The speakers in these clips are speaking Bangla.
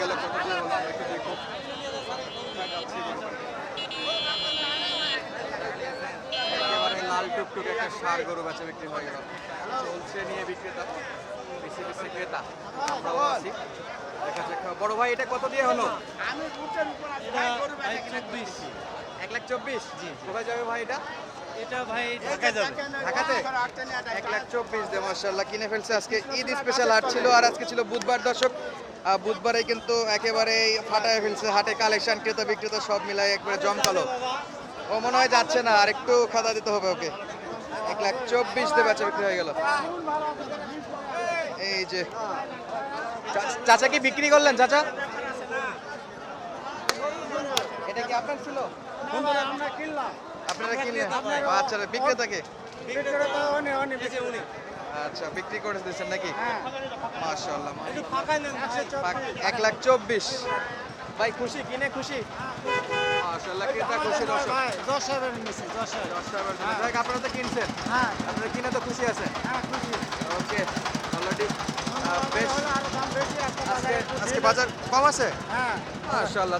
গেল কত হলো আমরা একটু দেখব। একেবারে লাল টুকটুক একটা সার গরু বেচা বিক্রি হয়ে গেল। চলছে নিয়ে বিক্রেতা বেশি বেশি ক্রেতা আমরাও আছি। দেখা যাক বড় ভাই এটা কত দিয়ে হলো? এক লাখ চব্বিশ। জি। কোথায় যাবে ভাই এটা? এটা ভাই ঢাকা যাবে। ঢাকাতে? এক লাখ চব্বিশ দে মার্শাল্লাহ কিনে ফেলছে আজকে ঈদ স্পেশাল হাট ছিল আর আজকে ছিল বুধবার দর্শক। বুধবারে কিন্তু একেবারে ফাটায় ফেলছে হাটে কালেকশন ক্রেতা বিক্রেতা সব মিলাই একবারে জমকালো। ও মনে হয় যাচ্ছে না আর একটু খাতা দিতে হবে ওকে। এক লাখ চব্বিশ দিয়ে বেচা বিক্রি হয়ে গেল। এই যে চা- চাচা কি বিক্রি করলেন চাচা? এটা কি আপনার ছিল? আমরা কিনলাম। আপনারা কিনলেন আচ্ছা বিক্রেতাকে? আচ্ছা বিক্রি করে দিয়েছেন নাকি? হ্যাঁ। এক লাখ চব্বিশ। ভাই খুশি কিনে খুশি? মাশাআল্লাহ ক্রেতা খুশি দর্শক দশ হাজার নিয়েছি দশ হাজার। দশ টাকার জন্য। যাই হোক, আপনারা তো কিনছেন। হ্যাঁ। আপনারা কিনে তো খুশি আছেন। হ্যাঁ খুশি। ওকে অলরেডি বেশ। হলে আরও দাম বেশি একটা আজকে বাজারে একটু আজকে ঢিল বাজার কম আছে? হ্যাঁ।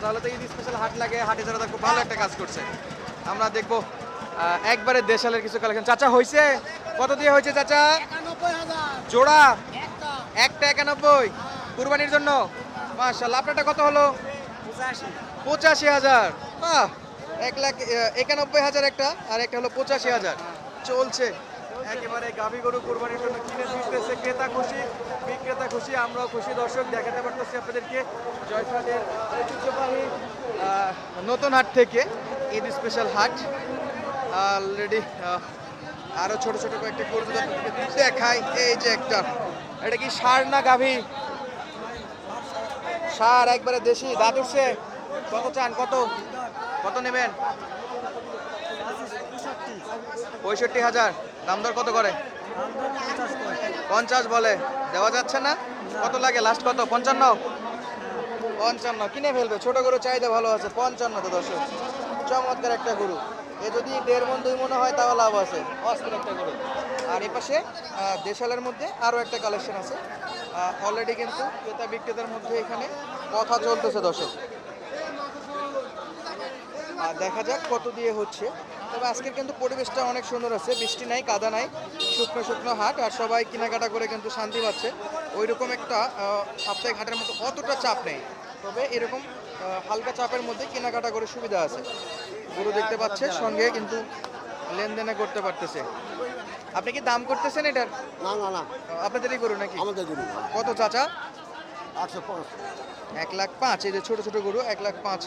তাহলে তো ঈদ স্পেশাল হাট লাগে হাটে যারা খুব ভালো একটা কাজ করছে। আমরা দেখব একবারে দেশালের কিছু কালেকশন চাচা হয়েছে কত দিয়ে হয়েছে চাচা? জোড়া? একটা। একানব্বই। কুরবানির জন্য? মাশাল্লাহ আপনারটা কত হলো? পঁচাশি। হাজার। বাহ! এক লাখ একানব্বই হাজার একটা আর একটা হলো পঁচাশি হাজার। চলছে। একেবারে গাভী গরু কোরবানির জন্য কিনে দিতেছে ক্রেতা খুশি বিক্রেতা খুশি আমরাও খুশি। দর্শক দেখাতে পারতেছি আপনাদেরকে জয়ফাটের ঐতিহ্যবাহী নতুন হাট থেকে ঈদ স্পেশাল হাট। অলরেডি আরও ছোট ছোট কয়েকটি গরু দেখাই। এই যে একটা, এটা কি সার না গাভী? সার একবারে দেশি, দাঁত কত চান? কত? কত নেবেন? পঁয়ষট্টি হাজার। দাম দর কত করে? পঞ্চাশ বলে। দেওয়া যাচ্ছে না? কত লাগে? লাস্ট কত? পঞ্চান্ন? পঞ্চান্ন। কিনে ফেলবে। ছোট গরু চাহিদা ভালো আছে। পঞ্চান্ন তো দর্শক। চমৎকার একটা গরু। এ যদি দেড় মন, দুই মনে হয়, তাও লাভ আছে। অস্থির একটা গরু। আর এ পাশে দেশালের মধ্যে আরও একটা কালেকশন আছে। অলরেডি কিন্তু ক্রেতা বিক্রেতার মধ্যে এখানে কথা চলতেছে, দর্শক। আর দেখা যাক কত দিয়ে হচ্ছে। তবে আজকের কিন্তু পরিবেশটা অনেক সুন্দর আছে। বৃষ্টি নাই, কাদা নাই, শুকনো শুকনো হাট, আর সবাই কেনাকাটা করে কিন্তু শান্তি পাচ্ছে। ওই রকম একটা সাপ্তাহিক হাটের মতো অতটা চাপ নেই। তবে এরকম হালকা চাপের মধ্যে কেনাকাটা করে সুবিধা আছে। গরু দেখতে পাচ্ছে সঙ্গে কিন্তু লেনদেনে করতে পারতেছে। আপনি কি দাম করতেছেন এটার? না না না। আপনাদেরই গরু নাকি? আমাদের গরু কত চাচা? আটশো পাঁচ এক লাখ পাঁচ এই যে ছোটো ছোট গরু এক লাখ পাঁচ।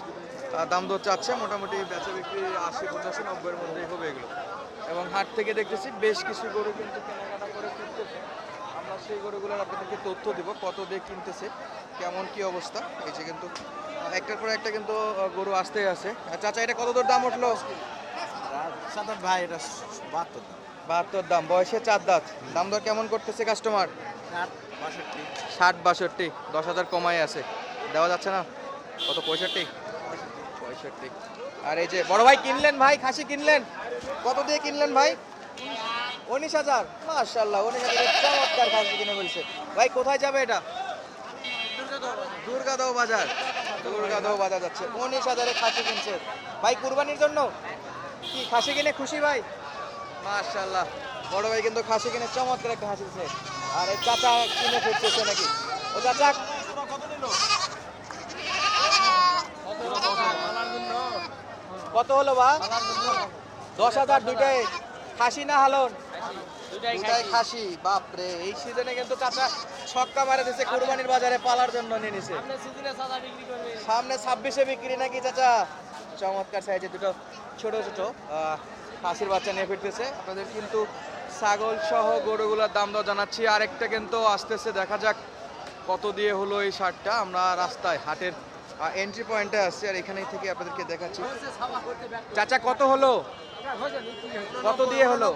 দাম দর চাচ্ছে মোটামুটি বেচা বিক্রি আশি পঁচাশি নব্বইয়ের মধ্যেই হবে এগুলো। এবং হাট থেকে দেখতেছি বেশ কিছু গরু কিন্তু কেনাকাটা করে কিনতেছে আমরা সেই গরুগুলোর আপনাদেরকে তথ্য দিব কত দিয়ে কিনতেছে। কেমন কি অবস্থা? এই যে কিন্তু একটার পর একটা কিন্তু গরু আসতেই আছে। আর চাচা এটা কত দূর দাম উঠল? ভাই এটা বাহাত্তর দাম। বাহাত্তর দাম বয়সে চার দাঁত। দাম দর কেমন করতেছে কাস্টমার ষাট বাষট্টি। ষাট বাষট্টি দশ হাজার কমাই আছে। দেওয়া যাচ্ছে না? কত পঁয়ষট্টি? পঁয়ষট্টি। আর এই যে বড় ভাই কিনলেন ভাই খাসি কিনলেন? কত দিয়ে কিনলেন ভাই? উনিশ হাজার। মার্শাল্লাহ উনিশ হাজার চমৎকার খাসি কিনে বলছে ভাই কোথায় যাবে এটা? দুর্গাদাও বাজার। দুর্গাদাও বাজার যাচ্ছে। উনিশ হাজারে খাসি কিনছে? ভাই, কুরবানির জন্য? কি, খাসি কিনে খুশি ভাই? মার্শাল্লাহ বড় ভাই কিন্তু খাসি কিনে চমৎকার একটা হাসি আর এই চাচা কিনে ফিরতেছে নাকি? ও চাচা, কত হলো বা দশ হাজার দুইটাই। খাসি না হালন? দুইটাই খাসি। বাপরে এই সিজনে কিন্তু চাচা ছক্কা মারে দিছে কুরবানির বাজারে পালার জন্য নিয়ে নিছে। সামনে ছাব্বিশে বিক্রি নাকি চাচা? চমৎকার সাইজে দুটো ছোট ছোট খাসির বাচ্চা নিয়ে ফিরতেছে। আপনাদের কিন্তু ছাগল সহ গরুগুলোর দাম দর জানাচ্ছি। আরেকটা কিন্তু আসতেছে দেখা যাক কত দিয়ে হলো এই শার্টটা আমরা রাস্তায় হাটের এন্ট্রি পয়েন্টে আসছি আর এখানেই থেকে আপনাদেরকে দেখাচ্ছি। চাচা কত হলো? কত দিয়ে হলো?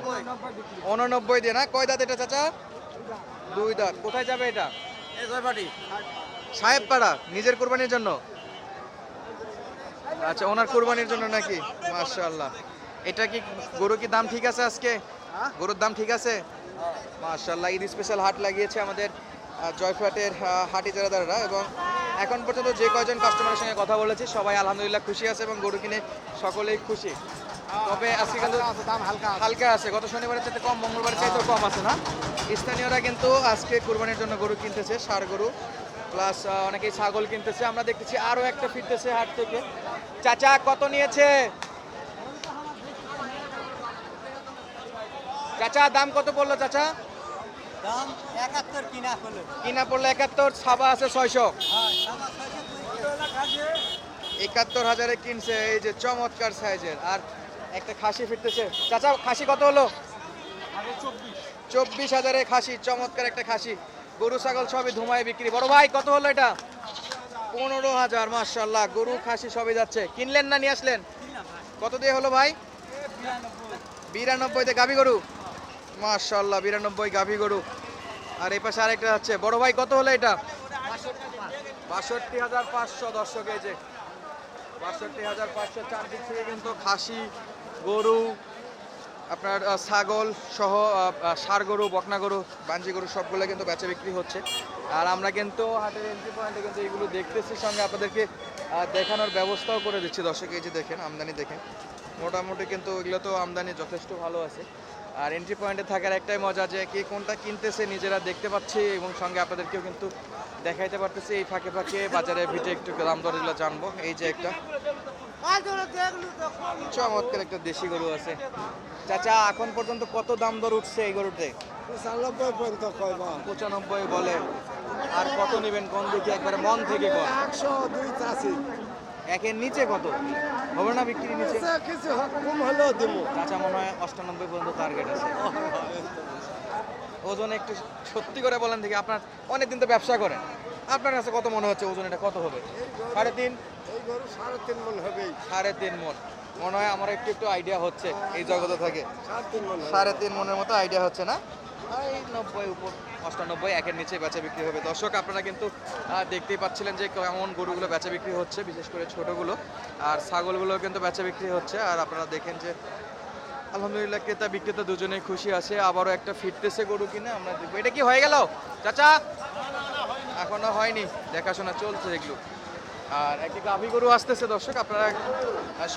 উননব্বই দিয়ে না? কয় দাঁত এটা চাচা? দুই দাঁত। কোথায় যাবে এটা? সাহেবপাড়া নিজের কোরবানির জন্য? আচ্ছা ওনার কোরবানির জন্য নাকি? মাশাআল্লাহ। এটা কি গরু কি দাম ঠিক আছে আজকে? গরুর দাম ঠিক আছে? মাশাআল্লাহ ঈদ স্পেশাল হাট লাগিয়েছে আমাদের জয়ফাটের হাটি জেলাদাররা এবং এখন পর্যন্ত যে কয়জন কাস্টমারের সঙ্গে কথা বলেছি সবাই আলহামদুলিল্লাহ খুশি আছে এবং গরু কিনে সকলেই খুশি। তবে আজকে কিন্তু দাম হালকা আছে। হালকা আছে। গত শনিবারের চাইতে কম মঙ্গলবারের চাইতে কম আছে না? স্থানীয়রা কিন্তু আজকে কুরবানির জন্য গরু কিনতেছে ষাড় গরু প্লাস অনেকেই ছাগল কিনতেছে। আমরা দেখতেছি আরও একটা ফিরতেছে হাট থেকে। চাচা কত নিয়েছে? চাচা দাম কত পড়ল চাচা? দাম একাত্তর কিনা হলো কিনা পড়ল একাত্তর ছাবা আছে ছয়শো। একাত্তর হাজারে কিনছে এই যে চমৎকার সাইজের। আর একটা খাসি ফিরতেছে। চাচা খাসি কত হলো? চব্বিশ। হাজারে খাসি চমৎকার একটা খাসি। গরু ছাগল সবই ধুমায় বিক্রি। বড় ভাই কত হলো এটা? পনেরো হাজার মার্শাল্লাহ গরু খাসি সবই যাচ্ছে। কিনলেন না নিয়ে আসলেন? কত দিয়ে হলো ভাই? বিরানব্বইতে গাভী গরু? মার্শাল্লাহ বিরানব্বই গাভী গরু। আর এই পাশে আরেকটা যাচ্ছে বড় ভাই কত হলো এটা? বাষট্টি হাজার পাঁচশো দর্শক এই যে বাষট্টি হাজার পাঁচশো চারদিক থেকে কিন্তু খাসি গরু আপনার ছাগল সহ আহ, গরু বকনা গরু বাঞ্জি গরু সবগুলো কিন্তু বেচা বিক্রি হচ্ছে। আর আমরা কিন্তু হাটের এন্ট্রি পয়েন্টে কিন্তু এগুলো দেখতেছি সঙ্গে আপনাদেরকে দেখানোর ব্যবস্থাও করে দিচ্ছি। দর্শক এই যে দেখেন আমদানি দেখেন। মোটামুটি কিন্তু এগুলো তো আমদানি যথেষ্ট ভালো আছে। আর এন্ট্রি পয়েন্টে থাকার একটাই মজা যে কে কোনটা কিনতেছে নিজেরা দেখতে পাচ্ছি এবং সঙ্গে আপনাদেরকেও কিন্তু দেখাইতে পারতেছি। এই ফাঁকে ফাঁকে বাজারে ভিটে একটু দাম দরগুলো জানব। এই যে একটা চমৎকার একটা দেশি গরু আছে। চাচা, এখন পর্যন্ত কত দাম দর উঠছে এই গরুতে? পঁচানব্বই পঁচানব্বই বলে। আর কত নেবেন কোন দেখি একবারে মন থেকে একশো দুই চাষি। একের নিচে কত? হবে না বিক্রি নিচে? কিছু কম হলেও দিব। চাচা মনে হয় অষ্টানব্বই পর্যন্ত টার্গেট আছে। ওজন একটু সত্যি করে বলেন দেখি আপনার অনেকদিন তো ব্যবসা করেন। আপনার কাছে কত মনে হচ্ছে ওজন এটা কত হবে? সাড়ে তিন? সাড়ে তিন মন হবেই। সাড়ে তিন মন। মনে হয় আমার একটু একটু আইডিয়া হচ্ছে এই জগতে থাকে। সাড়ে তিন মনের মতো আইডিয়া হচ্ছে না? এই নব্বই উপর, অষ্টানব্বই, একের নিচে বেচা বিক্রি হবে। দর্শক, আপনারা কিন্তু দেখতেই পাচ্ছিলেন যে কেমন গরুগুলো বেচা বিক্রি হচ্ছে, বিশেষ করে ছোটগুলো। আর ছাগলগুলো কিন্তু বেচা বিক্রি হচ্ছে। আর আপনারা দেখেন যে, আলহামদুলিল্লাহ, ক্রেতা বিক্রেতা দুজনেই খুশি আছে। আবারও একটা ফিরতেছে গরু কিনে, আমরা দেখব। এটা কি হয়ে গেল? চাচা? এখনও হয়নি। দেখাশোনা চলছে এগুলো। আর একটি গাভী গরু আসতেছে, দর্শক, আপনারা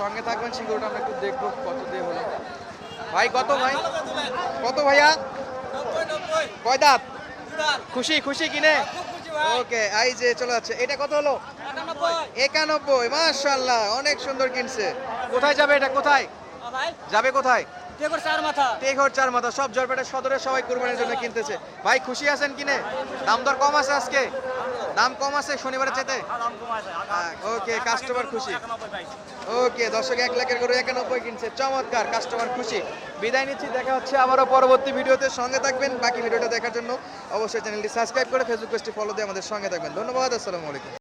সঙ্গে থাকবেন। সেই গরুটা আমরা একটু দেখব কত দিয়ে হলো। ভাই, কত ভাই? কত ভাইয়া? কয় দাঁত খুশি খুশি কিনে ওকে এই যে চলে যাচ্ছে। এটা কত হলো? একানব্বই। মাশাল্লাহ অনেক সুন্দর কিনছে। কোথায় যাবে এটা? কোথায়? যাবে কোথায়? টেঘর চার মাথা। সব জয়পেটের সদরে সবাই কুরবানির জন্য কিনতেছে। ভাই খুশি আছেন কিনে দাম দর কম আছে আজকে? দাম কম আছে শনিবারের চাইতে? ওকে কাস্টমার খুশি। ওকে দর্শক এক লাখের করে একানব্বই কিনছে। চমৎকার কাস্টমার খুশি। বিদায় নিচ্ছি দেখা হচ্ছে আবারও পরবর্তী ভিডিওতে। সঙ্গে থাকবেন বাকি ভিডিওটা দেখার জন্য অবশ্যই চ্যানেলটি সাবস্ক্রাইব করে ফেসবুক পেজটি ফলো দিয়ে আমাদের সঙ্গে থাকবেন। ধন্যবাদ আসসালামু আলাইকুম।